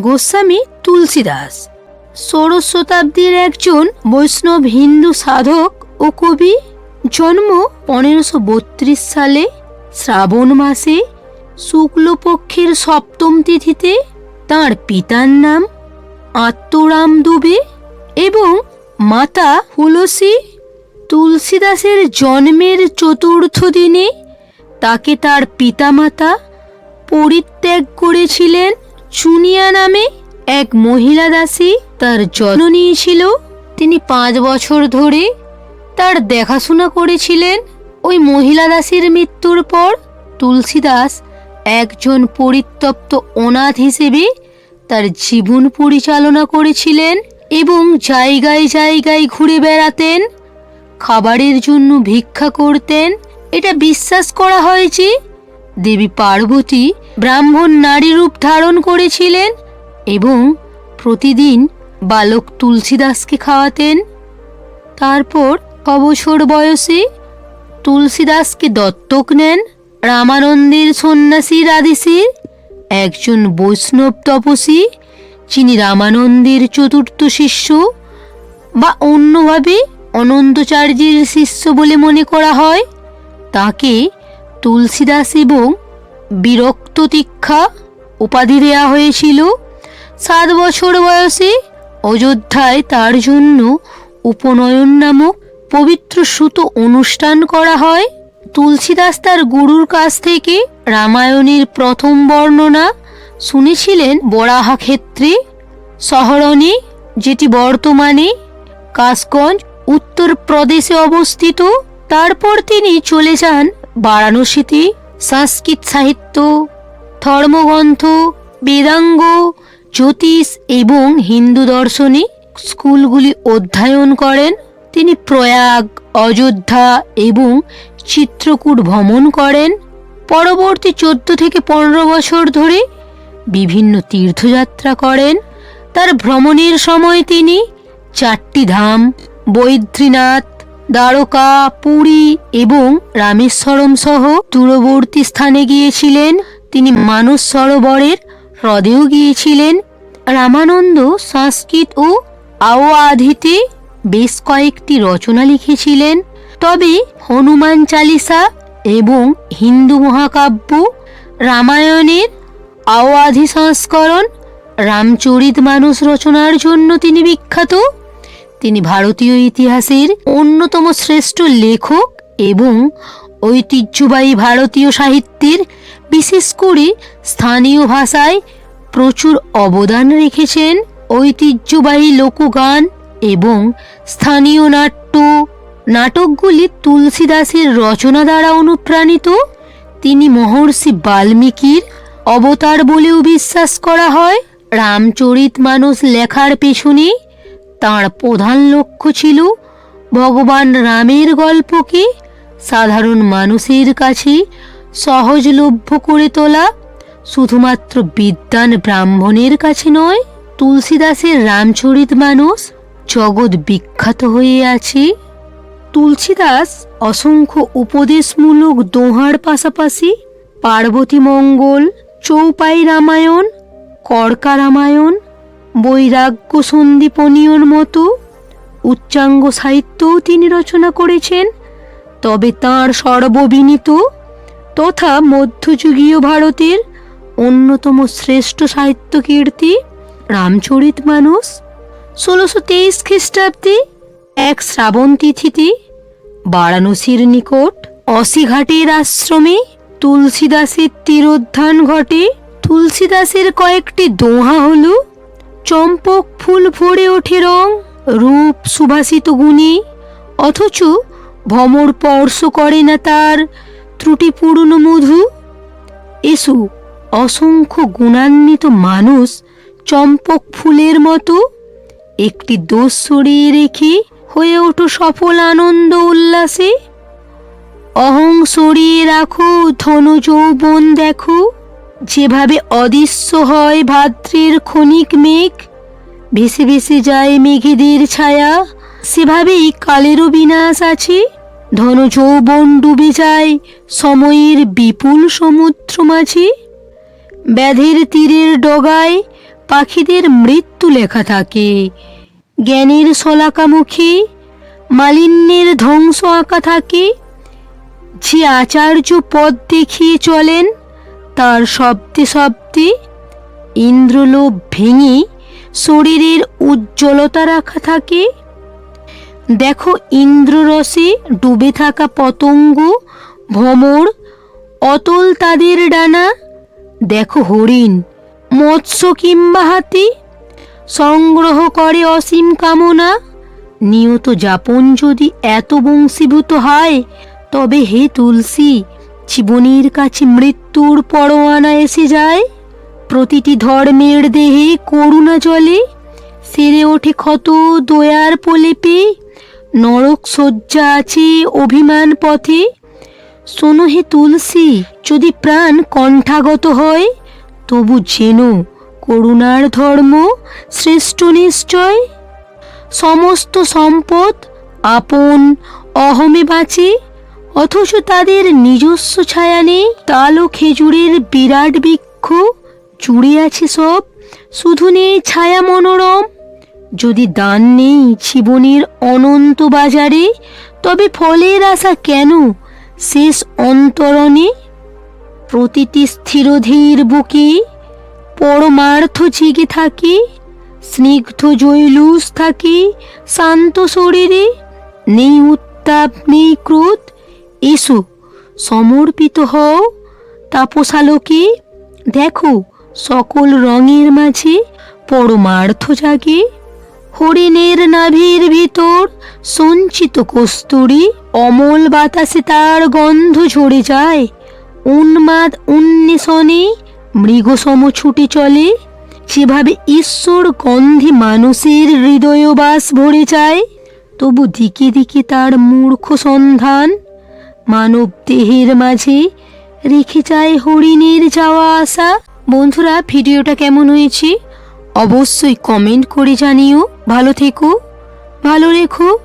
গোস্বামী তুলসীদাস। ষোড়শ শতাব্দীর একজন বৈষ্ণব হিন্দু সাধক ও কবি, জন্ম পনেরোশো সালে শ্রাবণ মাসে শুক্লপক্ষের সপ্তম তিথিতে তাঁর পিতার নাম আত্মরাম দুবে এবং মাতা হুলসী তুলসীদাসের জন্মের চতুর্থ দিনে তাকে তার পিতামাতা পরিত্যাগ করেছিলেন। চুনিয়া নামে এক মহিলা দাসী তার যত্ন নিয়েছিল। তিনি পাঁচ বছর ধরে তার দেখাশোনা করেছিলেন। ওই মহিলা দাসীর মৃত্যুর পর তুলসীদাস একজন পরিত্যক্ত অনাথ হিসেবে তার জীবন পরিচালনা করেছিলেন এবং জায়গায় জায়গায় ঘুরে বেড়াতেন, খাবারের জন্য ভিক্ষা করতেন। এটা বিশ্বাস করা হয় যে দেবী পার্বতী ব্রাহ্মণ নারী রূপ ধারণ করেছিলেন এবং প্রতিদিন বালক তুলসীদাসকে খাওয়াতেন। তারপর ছ বছর বয়সে তুলসীদাসকে দত্তক নেন রামানন্দের সন্ন্যাসীর আদেশে একজন বৈষ্ণব তপসী যিনি রামানন্দের চতুর্থ শিষ্য বা অন্যভাবে অনন্তচার্যের শিষ্য বলে মনে করা হয়। তাকে তুলসীদাস এবং বিরক্ত তীক্ষা উপাধি দেওয়া হয়েছিল। সাত বছর বয়সে অযোধ্যায় তার জন্য উপনয়ন নামক পবিত্র সুতো অনুষ্ঠান করা হয়। তুলসীদাস তার গুরুর কাছ থেকে রামায়ণের প্রথম বর্ণনা শুনেছিলেন বরাহা ক্ষেত্রে শহরণে যেটি বর্তমানে কাসগঞ্জ উত্তরপ্রদেশে অবস্থিত, তারপর তিনি চলে যান বারাণসীতে। সংস্কৃত সাহিত্য, ধর্মগ্রন্থ, বেদাঙ্গ, জ্যোতিষ এবং হিন্দু দর্শনে স্কুলগুলি অধ্যয়ন করেন। তিনি প্রয়াগ, অযোধ্যা এবং চিত্রকূট ভ্রমণ করেন। পরবর্তী চোদ্দ থেকে পনেরো বছর ধরে বিভিন্ন তীর্থযাত্রা করেন। তার ভ্রমণের সময় তিনি চারটি ধাম বৈদ্রীনাথ দ্বারকা, পুরী এবং রামেশ্বরম সহ দূরবর্তী স্থানে গিয়েছিলেন। তিনি মানস সরোবরের হ্রদেও গিয়েছিলেন। রামানন্দ সংস্কৃত ও আওয়াধিতে বেশ কয়েকটি রচনা লিখেছিলেন। তবে হনুমান চালিসা এবং হিন্দু মহাকাব্য, রামায়ণের আওয়াধি সংস্করণ, রামচরিত মানুষ রচনার জন্য তিনি বিখ্যাত। তিনি ভারতীয় ইতিহাসের অন্যতম শ্রেষ্ঠ লেখক এবং ঐতিহ্যবাহী ভারতীয় সাহিত্যের, বিশেষ করে স্থানীয় ভাষায় প্রচুর অবদান রেখেছেন ঐতিহ্যবাহী লোকগান এবং স্থানীয় নাট্য, নাটকগুলি তুলসীদাসের রচনা দ্বারা অনুপ্রাণিত। তিনি মহর্ষি বাল্মীকির অবতার বলেও বিশ্বাস করা হয়। রামচরিত মানুষ লেখার পেছনে তাঁর প্রধান লক্ষ্য ছিল ভগবান রামের গল্পকে সাধারণ মানুষের কাছে সহজলভ্য করে তোলা, শুধুমাত্র বিদ্বান ব্রাহ্মণের কাছে নয়, তুলসীদাসের রামচরিত মানুষ জগৎ বিখ্যাত হয়ে আছে। তুলসীদাস অসংখ্য উপদেশমূলক দোহার পাশাপাশি পার্বতী মঙ্গল, চৌপাই রামায়ণ, কর্কা রামায়ণ বৈরাগ্য সন্দীপনীয়র মতো উচ্চাঙ্গ সাহিত্যও তিনি রচনা করেছেন, তবে তাঁর সর্ববিনীত তথা মধ্যযুগীয় ভারতের অন্যতম শ্রেষ্ঠ সাহিত্য কীর্তি রামচরিত মানুষ ষোলোশো তেইশ খ্রিস্টাব্দে এক শ্রাবণ তিথিতে বারাণসীর নিকট অসিঘাটের আশ্রমে তুলসীদাসের তিরোদ্ধান ঘটে। তুলসীদাসের কয়েকটি দোহা হল চম্পক ফুল ভরে ওঠে রং, রূপ সুভাষিত গুণে। অথচ ভমর স্পর্শ করে না তার ত্রুটিপূর্ণ মধু। এসু, অসংখ্য গুণান্বিত মানুষ চম্পক ফুলের মতো একটি দোষ সরিয়ে রেখে হয়ে ওঠো সফল আনন্দ উল্লাসে। অহং সরিয়ে রাখো ধন যৌবন দেখো। যেভাবে অদৃশ্য হয় ভাদ্রের ক্ষণিক মেঘ, ভেসে ভেসে যায় মেঘেদের ছায়া, সেভাবেই কালেরও বিনাশ আছে। ধন যৌবন ডুবে যায় সময়ের বিপুল সমুদ্র মাঝে। ব্যাধের তীরের ডগায় পাখিদের মৃত্যু লেখা থাকে। জ্ঞানের শলাকামুখী মালিন্যের ধ্বংস আঁকা থাকে। যে আচার্য পথ দেখিয়ে চলেন তার শব্দে শব্দে ইন্দ্রলোভ ভেঙে শরীরের উজ্জ্বলতা রাখা থাকে। দেখো ইন্দ্ররসে ডুবে থাকা পতঙ্গ, ভ্রমর, অতল তাদের ডানা। দেখো হরিণ, মৎস্য কিংবা হাতি, সংগ্রহ করে অসীম কামনা। নিয়ত যাপন যদি এত বংশীভূত হয়, তবে হে তুলসী জীবনের কাছে মৃত্যুর পরোয়ানা এসে যায়। প্রতিটি ধর্মের দেহে করুণা জলে সেরে ওঠে ক্ষত দয়ার প্রলেপে। নরক শয্যা আছে অভিমান পথে। শোনো হে তুলসী, যদি প্রাণ কণ্ঠাগত হয়, তবু যেন করুণার ধর্ম শ্রেষ্ঠ নিশ্চয়। সমস্ত সম্পদ আপন, অহমে বাঁচে। অথচ তাদের নিজস্ব ছায়া নেই তাল ও খেজুরের বিরাট বৃক্ষ, জুড়ে আছে সব, শুধু নেই ছায়া মনোরম। যদি দান নেই জীবনের অনন্ত বাজারে, তবে ফলের আশা কেন শেষ অন্তরণে? প্রতিটি স্থিরধীর বুকে পরমার্থ জেগে থাকে, স্নিগ্ধ জৈলুস থাকে শান্ত শরীরে, নেই উত্তাপ, নেই ক্রোধ এসো, সমর্পিত হও। তাপসালোকে দেখো, সকল রঙের মাঝে পরমার্থ জাগে। হরিণের নাভির ভিতর সঞ্চিত কস্তুরি, অমল বাতাসে তার গন্ধ ঝরে যায়। উন্মাদ উন্মেষণে মৃগসম ছুটে চলে। যেভাবে ঈশ্বর গন্ধে মানুষের হৃদয়বাস ভরে যায়, তবু দিকে দিকে তার মূর্খ সন্ধান মানব দেহের মাঝে রেখে যায় হরিণের যাওয়া আসা। বন্ধুরা, ভিডিওটা কেমন হয়েছে? অবশ্যই কমেন্ট করে জানিও। ভালো থেকো, ভালো রেখো।